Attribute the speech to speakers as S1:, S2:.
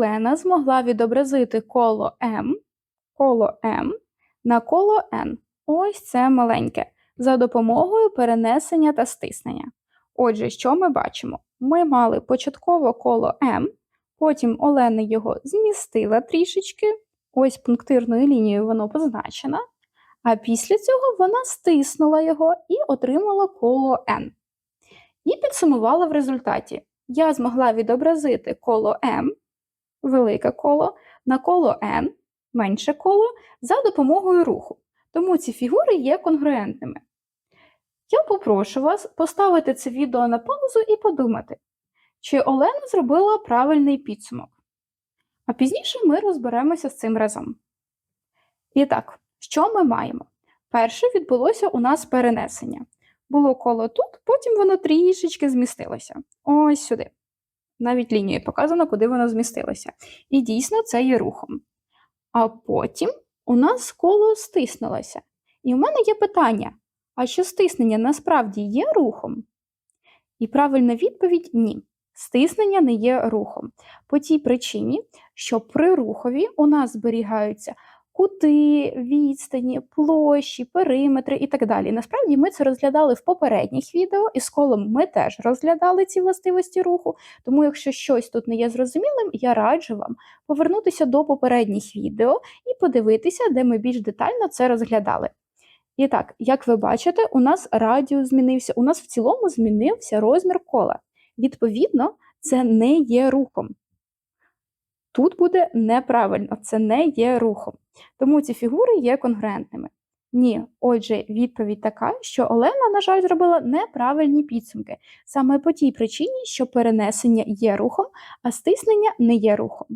S1: Олена змогла відобразити коло М, коло М на коло N. Ось це маленьке, за допомогою перенесення та стиснення. Отже, що ми бачимо? Ми мали початково коло М, потім Олена його змістила трішечки, ось пунктирною лінією воно позначено, а після цього вона стиснула його і отримала коло N. І підсумувала в результаті. Я змогла відобразити коло М, велике коло, на коло N, менше коло, за допомогою руху. Тому ці фігури є конгруентними. Я попрошу вас поставити це відео на паузу і подумати, чи Олена зробила правильний підсумок. А пізніше ми розберемося з цим разом. І так, що ми маємо? Перше відбулося у нас перенесення. Було коло тут, потім воно трішечки змістилося. Ось сюди. Навіть лінією показано, куди воно змістилося. І дійсно це є рухом. А потім у нас коло стиснулося. І у мене є питання: а що стиснення насправді є рухом? І правильна відповідь ні. Стиснення не є рухом. По тій причині, що при рухові у нас зберігаються кути, відстані, площі, периметри і так далі. Насправді ми це розглядали в попередніх відео, і з колом ми теж розглядали ці властивості руху. Тому, якщо щось тут не є зрозумілим, я раджу вам повернутися до попередніх відео і подивитися, де ми більш детально це розглядали. І так, як ви бачите, у нас радіус змінився, у нас в цілому змінився розмір кола. Відповідно, це не є рухом. Тут буде неправильно, це не є рухом. Тому ці фігури є конгруентними. Ні, отже, відповідь така, що Олена, на жаль, зробила неправильні підсумки, саме по тій причині, що перенесення є рухом, а стиснення не є рухом.